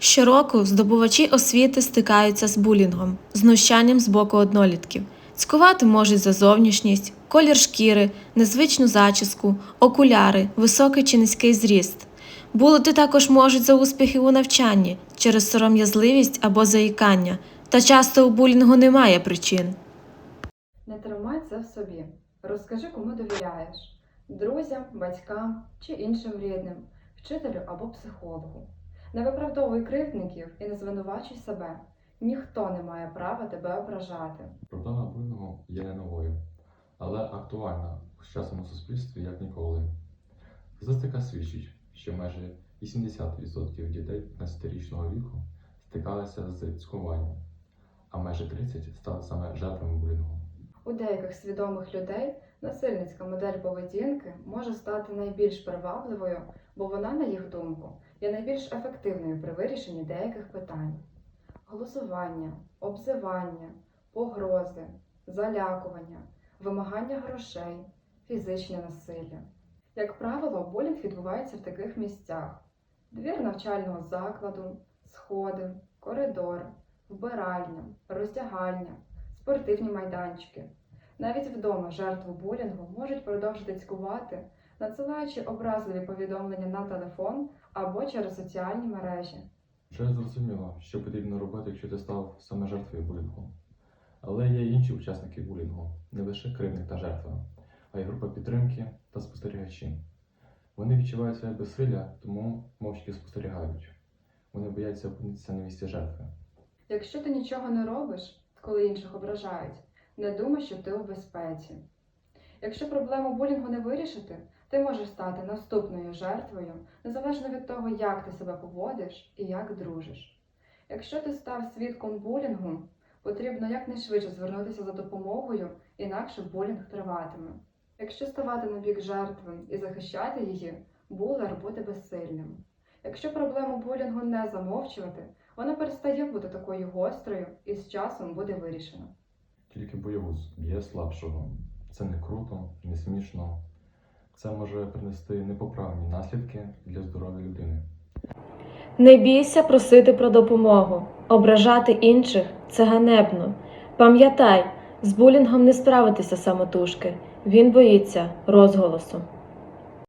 Щороку здобувачі освіти стикаються з булінгом, знущанням з боку однолітків. Цькувати можуть за зовнішність, колір шкіри, незвичну зачіску, окуляри, високий чи низький зріст. Булити також можуть за успіхи у навчанні через сором'язливість або заїкання, та часто у булінгу немає причин. Не тримай це в собі. Розкажи, кому довіряєш друзям, батькам чи іншим рідним, вчителю або психологу. Не виправдовуй кривдників і не звинувачуй себе. Ніхто не має права тебе ображати. Проблема булінгу є не новою, але актуальна у сучасному суспільстві як ніколи. Статистика свідчить, що майже 80% дітей 15-річного віку стикалися з цькуванням, а майже 30% стали саме жертвами булінгу. У деяких свідомих людей насильницька модель поведінки може стати найбільш привабливою, бо вона, на їх думку, є найбільш ефективною при вирішенні деяких питань: голосування, обзивання, погрози, залякування, вимагання грошей, фізичне насилля. Як правило, булінг відбувається в таких місцях: двір навчального закладу, сходи, коридор, вбиральня, роздягальня, спортивні майданчики. Навіть вдома жертву булінгу можуть продовжити цькувати, надсилаючи образливі повідомлення на телефон або через соціальні мережі. Вже зрозуміло, що потрібно робити, якщо ти став саме жертвою булінгу. Але є й інші учасники булінгу, не лише кривник та жертва, а й група підтримки та спостерігачі. Вони відчувають своє безсилля, тому мовчки спостерігають. Вони бояться опинитися на місці жертви. Якщо ти нічого не робиш, коли інших ображають, не думай, що ти у безпеці. Якщо проблему булінгу не вирішити, ти можеш стати наступною жертвою, незалежно від того, як ти себе поводиш і як дружиш. Якщо ти став свідком булінгу, потрібно якнайшвидше звернутися за допомогою, інакше булінг триватиме. Якщо ставати на бік жертви і захищати її, булер буде безсильним. Якщо проблему булінгу не замовчувати, вона перестає бути такою гострою і з часом буде вирішена. Тільки боягуз б'є слабшого. Це не круто, не смішно. Це може принести непоправні наслідки для здоров'я людини. Не бійся просити про допомогу. Ображати інших це ганебно. Пам'ятай, з булінгом не справитися самотужки. Він боїться розголосу.